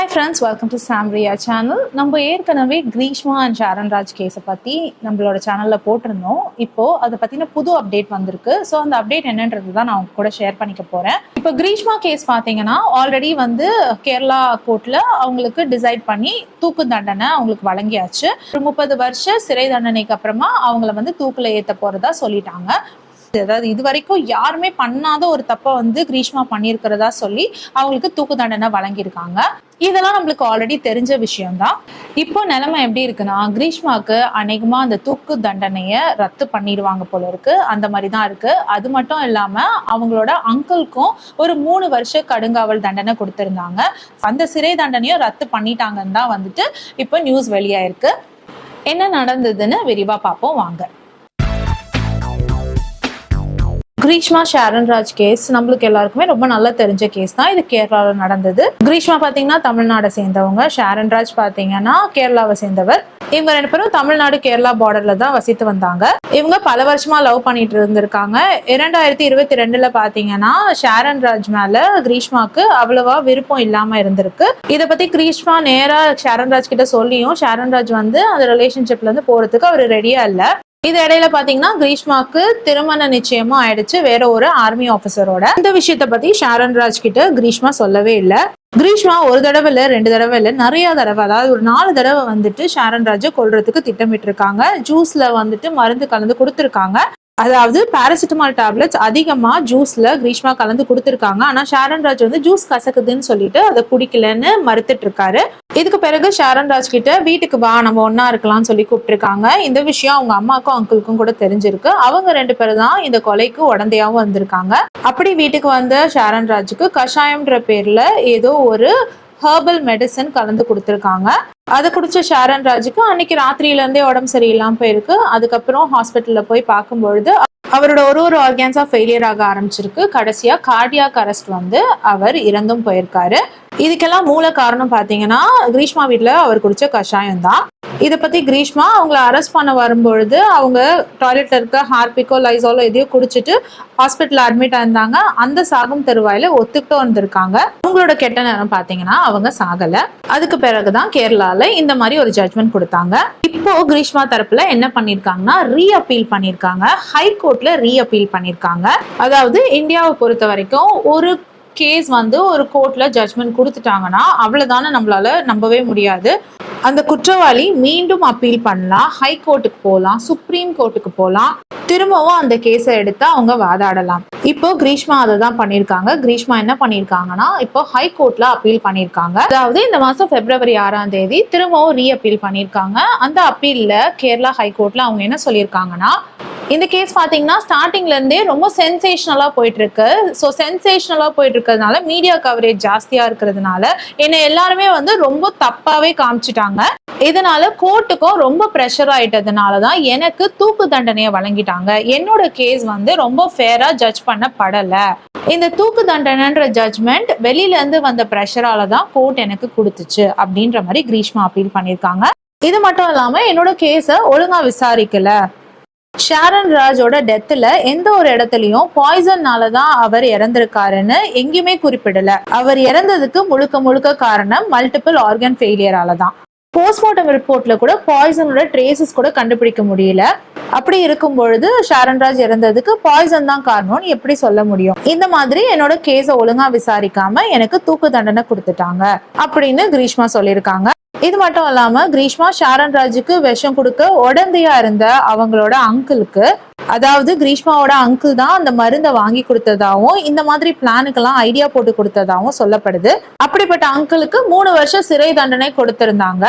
Hi friends welcome to Samriya channel நம்ம ஏற்கனவே Greeshma and Sharon கேஸை பற்றி நம்மளோட சேனலில் போட்டிருந்தோம். இப்போது அதை பற்றின புது அப்டேட் வந்திருக்கு. ஸோ அந்த அப்டேட் என்னன்றது தான் நான் உங்க கூட ஷேர் பண்ணிக்க போகிறேன் இப்போ கிரீஷ்மா கேஸ் பார்த்தீங்கன்னா ஆல்ரெடி வந்து கேரளா கோர்ட்டில் அவங்களுக்கு டிசைட் பண்ணி தூக்கு தண்டனை அவங்களுக்கு வழங்கியாச்சு. ஒரு முப்பது வருஷ சிறை தண்டனைக்கு அப்புறமா அவங்கள வந்து தூக்கில் ஏற்ற போகிறதா சொல்லிட்டாங்க. அதாவது இது வரைக்கும் யாருமே பண்ணாத ஒரு தப்பை வந்து கிரீஷ்மா பண்ணியிருக்கிறதா சொல்லி அவங்களுக்கு தூக்கு தண்டனை வழங்கியிருக்காங்க. இதெல்லாம் நம்மளுக்கு ஆல்ரெடி தெரிஞ்ச விஷயம்தான். இப்போ நிலைமை எப்படி இருக்குன்னா கிரீஷ்மாவுக்கு அநேகமா அந்த தூக்கு தண்டனையை ரத்து பண்ணிடுவாங்க போல இருக்கு. அந்த மாதிரி தான் இருக்கு. அது மட்டும் இல்லாம அவங்களோட அங்கிள்க்கும் ஒரு மூணு வருஷ கடுங்காவல் தண்டனை கொடுத்திருந்தாங்க. அந்த சிறை தண்டனையும் ரத்து பண்ணிட்டாங்கன்னு தான் வந்துட்டு இப்போ நியூஸ் வெளியாயிருக்கு. என்ன நடந்ததுன்னு விரிவா பார்ப்போம். வாங்க. கிரீஷ்மா ஷாரன் ராஜ் கேஸ் நம்மளுக்கு எல்லாருக்குமே ரொம்ப நல்லா தெரிஞ்ச கேஸ் தான். இது கேரளாவில் நடந்தது. கிரீஷ்மா பார்த்தீங்கன்னா தமிழ்நாடை சேர்ந்தவங்க. ஷாரன் ராஜ் பார்த்தீங்கன்னா கேரளாவை சேர்ந்தவர். இவங்க ரெண்டு பேரும் தமிழ்நாடு கேரளா பார்டர்ல தான் வசித்து வந்தாங்க. இவங்க பல வருஷமா லவ் பண்ணிட்டு இருந்திருக்காங்க. இரண்டாயிரத்தி இருபத்தி ரெண்டுல பாத்தீங்கன்னா ஷாரன் ராஜ் மேல கிரீஷ்மாக்கு அவ்வளவா விருப்பம் இல்லாம இருந்திருக்கு. இதை பத்தி கிரீஷ்மா நேரா ஷாரன் ராஜ் கிட்ட சொல்லியும் ஷாரன் ராஜ் வந்து அந்த ரிலேஷன்ஷிப்ல இருந்து போறதுக்கு அவர் ரெடியா இல்ல. இது இடையில பாத்தீங்கன்னா கிரீஷ்மாக்கு திருமண நிச்சயமும் ஆயிடுச்சு. வேற ஒரு ஆர்மி ஆபீசரோட இந்த விஷயத்த பத்தி ஷாரன் ராஜ் கிட்ட கிரீஷ்மா சொல்லவே இல்லை. கிரீஷ்மா ஒரு தடவை இல்லை ரெண்டு தடவை இல்லை நிறைய தடவை அதாவது ஒரு நாலு தடவை வந்துட்டு ஷாரன் ராஜை கொள்றதுக்கு திட்டமிட்டு இருக்காங்க ஜூஸ்ல வந்துட்டு மருந்து கலந்து கொடுத்துருக்காங்க. அதாவது பாராசிட்டமால் டேப்லெட்ஸ் அதிகமா ஜூஸ்ல கிரீஷ்மா கலந்து கொடுத்துருக்காங்க. ஆனா ஷாரன் ராஜ் வந்து ஜூஸ் கசக்குதுன்னு சொல்லிட்டு அதை குடிக்கலன்னு மறுத்துட்டு இருக்காரு. இதுக்கு பிறகு ஷாரன் ராஜ் கிட்ட வீட்டுக்கு வா நம்ம ஒன்னா இருக்கலாம்னு சொல்லி கூப்பிட்டுருக்காங்க. இந்த விஷயம் அவங்க அம்மாக்கும் அங்கிளுக்கும் கூட தெரிஞ்சிருக்கு. அவங்க ரெண்டு பேரும் தான் இந்த கொலைக்கு உடந்தையாவும் வந்திருக்காங்க. அப்படி வீட்டுக்கு வந்த ஷாரன் ராஜுக்கு கஷாயம்ன்ற பேர்ல ஏதோ ஒரு ஹெர்பல் மெடிசன் கலந்து கொடுத்துருக்காங்க. அதை குடிச்ச ஷாரன் ராஜுக்கு அன்னைக்கு ராத்திரியிலேருந்தே உடம்பு சரியில்லாமல் போயிருக்கு. அதுக்கப்புறம் ஹாஸ்பிட்டலில் போய் பார்க்கும்பொழுது அவரோட ஒரு ஒரு ஆர்கான்ஸா ஃபெயிலியர் ஆக ஆரம்பிச்சிருக்கு. கடைசியா கார்டியாக் அரெஸ்ட் வந்து அவர் இறந்தும் போயிருக்காரு. இதுக்கெல்லாம் மூல காரணம் பாத்தீங்கன்னா கிரீஷ்மா வீட்டில் அவர் குடிச்ச கஷாயம் தான் இதை பற்றி கிரீஷ்மா அவங்கள அரெஸ்ட் பண்ண வரும்பொழுது அவங்க டாய்லெட்டில் இருக்க ஹார்பிக்கோ லைசாலோ எதையோ குடிச்சிட்டு ஹாஸ்பிட்டலில் அட்மிட் ஆயிருந்தாங்க. அந்த சாகும் தருவாயில் ஒத்துக்கிட்டும் இருந்திருக்காங்க அவங்களோட கெட்ட நேரம் பார்த்தீங்கன்னா அவங்க சாகலை. அதுக்கு பிறகு தான் கேரளாவில் இந்த மாதிரி ஒரு ஜட்மெண்ட் கொடுத்தாங்க. இப்போ கிரீஷ்மா தரப்பில் என்ன பண்ணியிருக்காங்கன்னா ரீ அப்பீல் பண்ணியிருக்காங்க ஹை ரீ அப்பீல் பண்ணியிருக்காங்க அதாவது இந்தியாவை பொறுத்த வரைக்கும் ஒரு கேஸ் வந்து ஒரு கோர்ட்ல ஜட்மெண்ட் கொடுத்துட்டாங்கன்னா அவ்வளவுதானே நம்மளால நம்பவே முடியாது. அந்த குற்றவாளி மீண்டும் அப்பீல் பண்ணலாம் ஹை கோர்ட்டுக்கு போகலாம் சுப்ரீம் கோர்ட்டுக்கு போகலாம் திரும்பவும் அந்த கேஸை எடுத்து அவங்க வாதாடலாம். இப்போ கிரீஷ்மா அதை தான் பண்ணியிருக்காங்க. கிரீஷ்மா என்ன பண்ணியிருக்காங்கன்னா இப்போ ஹை கோர்ட்ல அப்பீல் பண்ணியிருக்காங்க. அதாவது இந்த மாசம் பிப்ரவரி ஆறாம் தேதி திரும்பவும் ரீ அப்பீல் பண்ணியிருக்காங்க. அந்த அப்பீல்ல கேரளா ஹை கோர்ட்ல அவங்க என்ன சொல்லியிருக்காங்கன்னா இந்த கேஸ் பார்த்தீங்கன்னா ஸ்டார்டிங்ல இருந்தே ரொம்ப சென்சேஷனலா போயிட்டு இருக்கு ஸோ சென்சேஷனலா போயிட்டு இருக்கிறதுனால மீடியா கவரேஜ் ஜாஸ்தியா இருக்கிறதுனால என்னை எல்லாருமே வந்து ரொம்ப தப்பாவே காமிச்சிட்டாங்க. இதனால கோர்ட்டுக்கும் ரொம்ப ப்ரெஷர் ஆயிட்டதுனால தான் எனக்கு தூக்கு தண்டனையை வழங்கிட்டாங்க. என்னோட கேஸ் வந்து ரொம்ப ஃபேரா ஜட்ஜ் பண்ணப்படலை. இந்த தூக்கு தண்டனைன்ற ஜட்ஜ்மெண்ட் வெளியில இருந்து வந்த ப்ரெஷரால தான் கோர்ட் எனக்கு கொடுத்துச்சு அப்படின்ற மாதிரி கிரீஷ்மா அப்பீல் பண்ணியிருக்காங்க. இது மட்டும் இல்லாம என்னோட கேஸை ஒழுங்கா விசாரிக்கல. ஷாரன் ராஜோட டெத்துல எந்த ஒரு இடத்துலயும் பாய்சன்னால தான் அவர் இறந்திருக்காருன்னு எங்கேயுமே குறிப்பிடல. அவர் இறந்ததுக்கு முழுக்க முழுக்க காரணம் மல்டிபிள் ஆர்கன் ஃபெயிலியரால தான் போஸ்ட்மார்ட்டம் ரிப்போர்ட்ல கூட பாய்சனோட ட்ரேசஸ் கூட கண்டுபிடிக்க முடியல. அப்படி இருக்கும் பொழுது ஷாரன்ராஜ் இறந்ததுக்கு பாய்சன் தான் காரணம்னு எப்படி சொல்ல முடியும்? இந்த மாதிரி என்னோட கேஸை ஒழுங்கா விசாரிக்காம எனக்கு தூக்கு தண்டனை கொடுத்துட்டாங்க அப்படின்னு கிரீஷ்மா சொல்லியிருக்காங்க. இது மட்டும் இல்லாம கிரீஷ்மா ஷாரன் ராஜுக்கு விஷம் கொடுக்க உடந்தையா இருந்த அவங்களோட அங்கிளுக்கு அதாவது கிரீஷ்மாவோட அங்கிள் தான் அந்த மருந்தை வாங்கி கொடுத்ததாகவும் இந்த மாதிரி பிளானுக்கெல்லாம் ஐடியா போட்டு கொடுத்ததாகவும் சொல்லப்படுது. அப்படிப்பட்ட அங்கிளுக்கு மூணு வருஷம் சிறை தண்டனை கொடுத்திருந்தாங்க.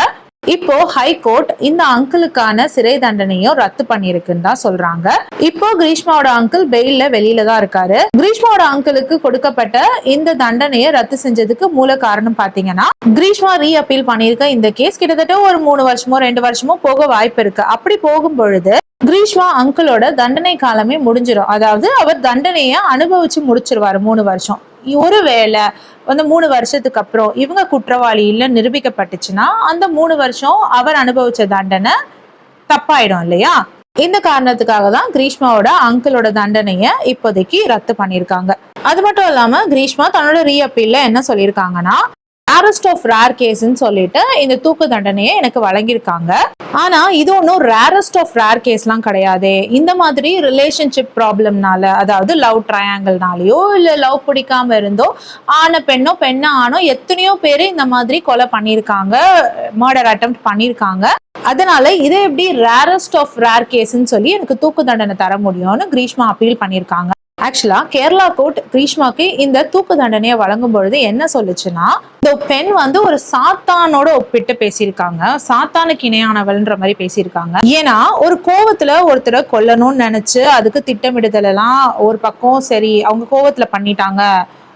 இப்போ ஹை கோர்ட் இந்த அங்கிளுக்கான சிறை தண்டனையும் ரத்து பண்ணிருக்குன்னு தான் சொல்றாங்க. இப்போ கிரீஷ்மாவோட அங்கிள் பெயில்ல வெளியில தான் இருக்காரு. கிரீஷ்மாவோட அங்கிளுக்கு கொடுக்கப்பட்ட இந்த தண்டனையை ரத்து செஞ்சதுக்கு மூல காரணம் பாத்தீங்கன்னா கிரீஷ்மா ரீ அப்பீல் பண்ணிருக்க இந்த கேஸ் கிட்டத்தட்ட ஒரு மூணு வருஷமோ ரெண்டு வருஷமோ போக வாய்ப்பு இருக்கு. அப்படி போகும் பொழுது கிரீஷ்மா அங்கிளோட தண்டனை காலமே முடிஞ்சிடும் அதாவது அவர் தண்டனையை அனுபவிச்சு முடிச்சிருவாரு மூணு வருஷம். ஒருவேளை வந்து மூணு வருஷத்துக்கு அப்புறம் இவங்க குற்றவாளி இல்லைன்னு நிரூபிக்கப்பட்டுச்சுன்னா அந்த மூணு வருஷம் அவர் அனுபவிச்ச தண்டனை தப்பாயிடும் இல்லையா? இந்த காரணத்துக்காக தான் கிரீஷ்மாவோட அங்கிளோட தண்டனையை இப்போதைக்கு ரத்து பண்ணியிருக்காங்க. அது மட்டும் இல்லாம கிரீஷ்மா தன்னோட ரீ என்ன சொல்லியிருக்காங்கன்னா ரேரஸ்ட் ஆஃப் ரேர் கேஸ்ன்னு சொல்லிட்டு இந்த தூக்கு தண்டனையை எனக்கு வழங்கியிருக்காங்க. ஆனா இது ஒன்றும் ரேரஸ்ட் ஆஃப் ரேர் கேஸ்லாம் கிடையாது. இந்த மாதிரி ரிலேஷன்ஷிப் ப்ராப்ளம்னால அதாவது லவ் ட்ரையாங்கிள்னாலயோ இல்லை லவ் பிடிக்காம இருந்தோ ஆணை பெண்ணோ பெண்ணை ஆணோ எத்தனையோ பேர் இந்த மாதிரி கொலை பண்ணியிருக்காங்க மர்டர் அட்டம் பண்ணியிருக்காங்க. அதனால இதை எப்படி ரேரஸ்ட் ஆஃப் ரேர் கேஸ்ன்னு சொல்லி எனக்கு தூக்கு தண்டனை தர முடியும்னு கிரீஷ்மா அப்பீல் பண்ணியிருக்காங்க. ஆக்சுவலாக கேரளா கோர்ட் கிரீஷ்மாக்கு இந்த தூக்கு தண்டனையை வழங்கும் பொழுது என்ன சொல்லுச்சுன்னா இந்த பெண் வந்து ஒரு சாத்தானோட ஒப்பிட்டு பேசியிருக்காங்க. சாத்தானுக்கு இணையானவள்ன்ற மாதிரி பேசியிருக்காங்க. ஏன்னா ஒரு கோவத்துல ஒருத்தரை கொல்லணும்னு நினைச்சு அதுக்கு திட்டமிடுதல் எல்லாம் ஒரு பக்கம் சரி அவங்க கோவத்துல பண்ணிட்டாங்க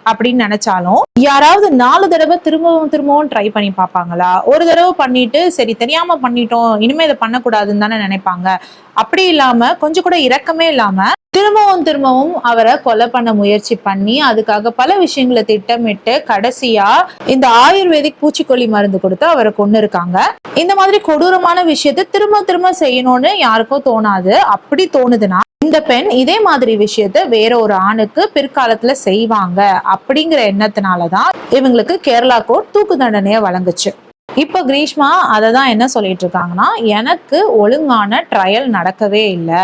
அப்படின்னு நினைச்சாலும் யாராவது நாலு தடவை திரும்பவும் திரும்பவும் ட்ரை பண்ணி பார்ப்பாங்களா? ஒரு தடவை பண்ணிட்டு சரி தெரியாம பண்ணிட்டோம் இனிமே இதை பண்ணக்கூடாதுன்னு தானே நினைப்பாங்க. அப்படி இல்லாம கொஞ்சம் கூட இரக்கமே இல்லாம திரும்பவும் திரும்பவும் அவரை கொலை பண்ண முயற்சி பண்ணி அதுக்காக பல விஷயங்களை திட்டமிட்டு கடைசியா இந்த ஆயுர்வேதிக் பூச்சிக்கொல்லி மருந்து கொடுத்து அவரை கொண்டு இருக்காங்க இந்த மாதிரி கொடூரமான விஷயத்த திரும்ப திரும்ப செய்யணும்னு யாருக்கும் தோணாது. அப்படி தோணுதுன்னா இந்த பெண் இதே மாதிரி விஷயத்த வேற ஒரு ஆணுக்கு பிற்காலத்துல செய்வாங்க. அப்படிங்கிற எண்ணத்தினாலதான் இவங்களுக்கு கேரளா கோர்ட் தூக்கு தண்டனையை வழங்குச்சு. இப்ப கிரீஷ்மா அதை தான் என்ன சொல்லிட்டு இருக்காங்கன்னா எனக்கு ஒழுங்கான ட்ரையல் நடக்கவே இல்லை.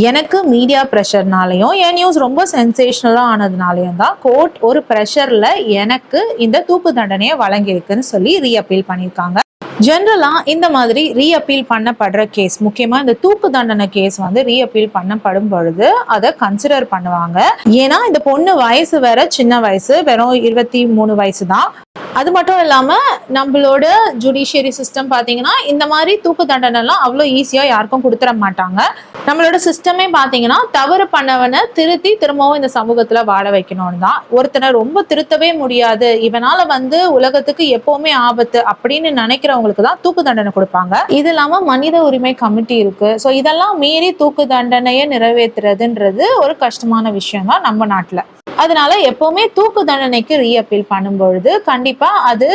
எனக்கு மீடியா ப்ரெஷர்னாலையும் என் நியூஸ் ரொம்ப சென்சேஷனலாக ஆனதுனாலையும் தான் கோர்ட் ஒரு ப்ரெஷரில் எனக்கு இந்த தூக்கு தண்டனையை வழங்கியிருக்குன்னு சொல்லி ரீஅப்பீல் பண்ணியிருக்காங்க. ஜென்ரலாக இந்த மாதிரி ரீஅப்பீல் பண்ணப்படுற கேஸ் முக்கியமாக இந்த தூக்கு தண்டனை கேஸ் வந்து ரீஅப்பீல் பண்ணப்படும் பொழுது அதை கன்சிடர் பண்ணுவாங்க. ஏன்னா இந்த பொண்ணு வயசு வேற சின்ன வயசு வெறும் இருபத்தி மூணு வயசு தான். அது மட்டும் இல்லாமல் நம்மளோட ஜுடிஷியரி சிஸ்டம் பார்த்தீங்கன்னா இந்த மாதிரி தூக்கு தண்டனைலாம் அவ்வளோ ஈஸியாக யாருக்கும் கொடுத்துட மாட்டாங்க. நம்மளோட சிஸ்டமே பார்த்தீங்கன்னா தவறு பண்ணவனை திருத்தி திரும்பவும் இந்த சமூகத்தில் வாழ வைக்கணும்னு தான். ஒருத்தனை ரொம்ப திருத்தவே முடியாது. இவனால் வந்து உலகத்துக்கு எப்போவுமே ஆபத்து அப்படின்னு நினைக்கிறவங்களுக்கு தான் தூக்கு தண்டனை கொடுப்பாங்க. இது இல்லாமல் மனித உரிமை கமிட்டி இருக்குது ஸோ இதெல்லாம் மீறி தூக்கு தண்டனையை நிறைவேற்றுறதுன்றது ஒரு கஷ்டமான விஷயம் தான் நம்ம நாட்டில். அதனால எப்பவுமே தூக்கு தண்டனைக்கு ரீஅப்பீல் பண்ணும்பொழுது கண்டிப்பா அது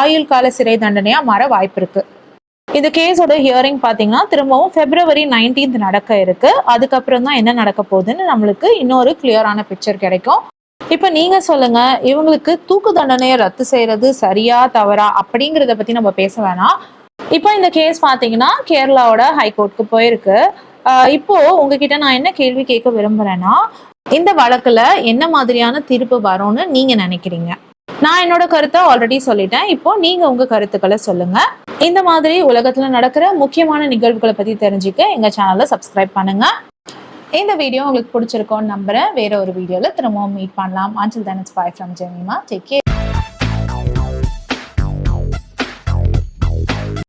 ஆயுள் கால சிறை தண்டனையா மாற வாய்ப்பு இருக்கு. இந்த கேஸோட ஹியரிங் பார்த்தீங்கன்னா திரும்பவும் பிப்ரவரி நைன்டீன்த் நடக்க இருக்கு. அதுக்கப்புறம் தான் என்ன நடக்க போகுதுன்னு நம்மளுக்கு இன்னொரு கிளியரான பிக்சர் கிடைக்கும். இப்போ நீங்க சொல்லுங்க இவங்களுக்கு தூக்கு தண்டனையை ரத்து செய்யறது சரியா தவறா அப்படிங்கிறத பத்தி நம்ம பேச வேணாம். இப்போ இந்த கேஸ் பார்த்தீங்கன்னா கேரளாவோட ஹைகோர்ட்டுக்கு போயிருக்கு. இப்போ உங்ககிட்ட நான் என்ன கேள்வி கேட்க விரும்புறேன்னா இந்த வழக்குல என்ன மாதிரியான தீர்ப்பு வரும்னு நீங்க நினைக்கிறீங்க? நான் என்னோட கருத்தை ஆல்ரெடி சொல்லிட்டேன். இப்போ நீங்க உங்க கருத்துக்களை சொல்லுங்க. இந்த மாதிரி உலகத்துல நடக்கிற முக்கியமான நிகழ்வுகளை பத்தி தெரிஞ்சுக்க எங்க சேனலை சப்ஸ்கிரைப் பண்ணுங்க. இந்த வீடியோ உங்களுக்கு பிடிச்சிருக்கோன்னு நம்புறேன். வேற ஒரு வீடியோல திரும்பவும் மீட் பண்ணலாம். Until then it's bye from Jemima take care